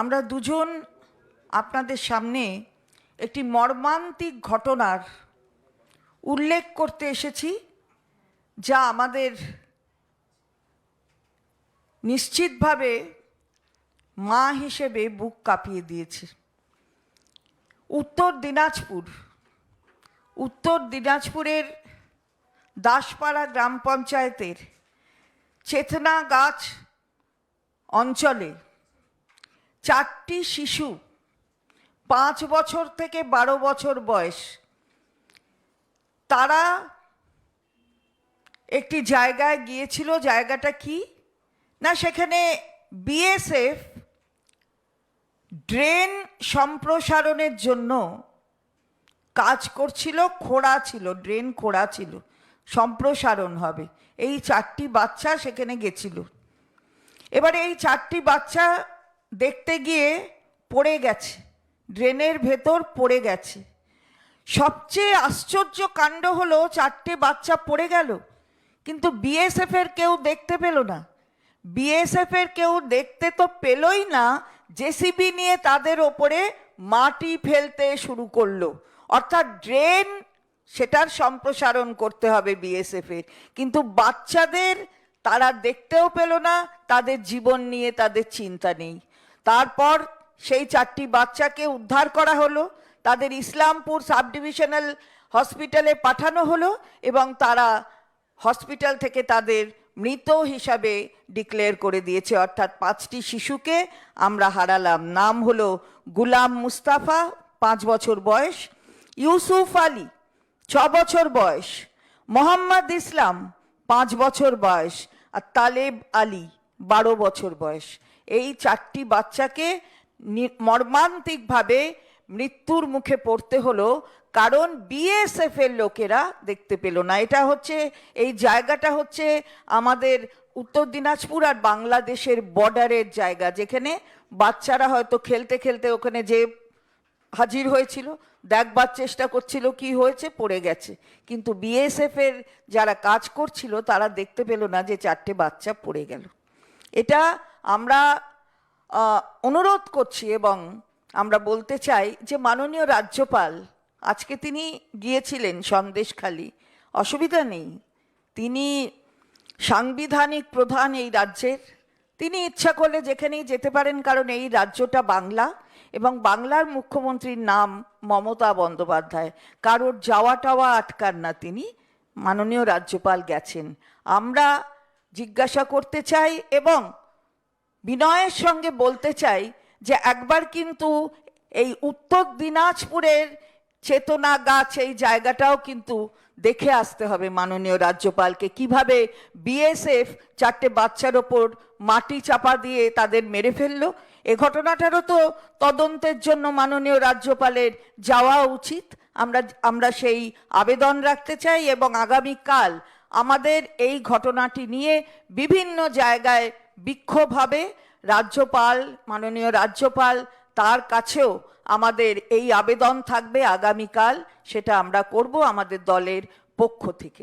আমরা দুজন আপনাদের সামনে একটি মর্মান্তিক ঘটনার উল্লেখ করতে এসেছি, যা আমাদের নিশ্চিতভাবে মা হিসেবে বুক কাঁপিয়ে দিয়েছে। উত্তর দিনাজপুর, উত্তর দিনাজপুরের দাসপাড়া গ্রাম পঞ্চায়েতের চেতনা গাছ অঞ্চলে চারটি শিশু, পাঁচ বছর থেকে বারো বছর বয়স। তারা একটি জায়গায় গিয়েছিল, জায়গাটা কি? না, সেখানে বিএসএফ ড্রেন সম্প্রসারণের জন্য কাজ করছিল, খোঁড়া ছিল, ড্রেন খোঁড়া ছিল, সম্প্রসারণ হবে। এই চারটি বাচ্চা সেখানে গেছিল। এবারে এই চারটি বাচ্চা দেখতে গিয়ে পড়ে গেছে, ড্রেনের ভেতর পড়ে গেছে। সবচেয়ে আশ্চর্য কাণ্ড হলো, চারটে বাচ্চা পড়ে গেল, কিন্তু বিএসএফ এর কেউ দেখতে পেল না। বিএসএফ এর কেউ দেখতে তো পেলই না জেসিবি নিয়ে তাদের ওপরে মাটি ফেলতে শুরু করল। অর্থাৎ ড্রেন সেটার সম্প্রসারণ করতে হবে বিএসএফ এর। কিন্তু বাচ্চাদের তারা দেখতেও পেল না, তাদের জীবন নিয়ে তাদের চিন্তা নেই। তারপর সেই চারটি বাচ্চাকে উদ্ধার করা হলো, তাদের ইসলামপুর সাব ডিভিশনাল হসপিটালে পাঠানো হলো এবং তারা হসপিটাল থেকে তাদের মৃত হিসাবে ডিক্লেয়ার করে দিয়েছে। অর্থাৎ পাঁচটি শিশুকে আমরা হারালাম। নাম হলো গুলাম মুস্তাফা, পাঁচ বছর বয়স। ইউসুফ আলী, ছ বছর বয়স। মোহাম্মদ ইসলাম, পাঁচ বছর বয়স। আর তালেব আলী, বারো বছর বয়স। এই চারটি বাচ্চাকে মর্মান্তিকভাবে মৃত্যুর মুখে পড়তে হলো, কারণ বিএসএফ এর লোকেরা দেখতে পেল না। এটা হচ্ছে, এই জায়গাটা হচ্ছে আমাদের উত্তর দিনাজপুর আর বাংলাদেশের বর্ডারের জায়গা, যেখানে বাচ্চারা হয়তো খেলতে খেলতে ওখানে যে হাজির হয়েছিল, দেখবার চেষ্টা করছিল কি হয়েছে, পড়ে গেছে। কিন্তু বিএসএফ এর যারা কাজ করছিল, তারা দেখতে পেল না যে চারটে বাচ্চা পড়ে গেল। এটা আমরা অনুরোধ করছি এবং আমরা বলতে চাই যে মাননীয় রাজ্যপাল, আজকে তিনি গিয়েছিলেন সন্দেশখালি। অসুবিধা নেই। তিনি সাংবিধানিক প্রধান এই রাজ্যের। তিনি ইচ্ছা করলে যেখানেই যেতে পারেন, কারণ এই রাজ্যটা বাংলা এবং বাংলার মুখ্যমন্ত্রীর নাম মমতা বন্দ্যোপাধ্যায়। কারোর যাওয়া টাওয়া আটকার না তিনি। মাননীয় রাজ্যপাল গেছেন। আমরা জিজ্ঞাসা করতে চাই এবং বিনয়ের সঙ্গে বলতে চাই যে একবার কিন্তু এই উত্তর দিনাজপুরের চেতনা গাছ এই জায়গাটাও কিন্তু দেখে আসতে হবে মাননীয় রাজ্যপালকে। কীভাবে বিএসএফ চারটে বাচ্চার ওপর মাটি চাপা দিয়ে তাদের মেরে ফেলল? এ ঘটনাটারও তো তদন্তের জন্য মাননীয় রাজ্যপালের যাওয়া উচিত। আমরা আমরা সেই আবেদন রাখতে চাই এবং আগামীকাল আমাদের এই ঘটনাটি নিয়ে বিভিন্ন জায়গায় বিক্ষোভ হবে রাজ্যপাল, মাননীয় রাজ্যপাল তার কাছেও আমাদের এই আবেদন থাকবে আগামীকাল, সেটা আমরা করব আমাদের দলের পক্ষ থেকে।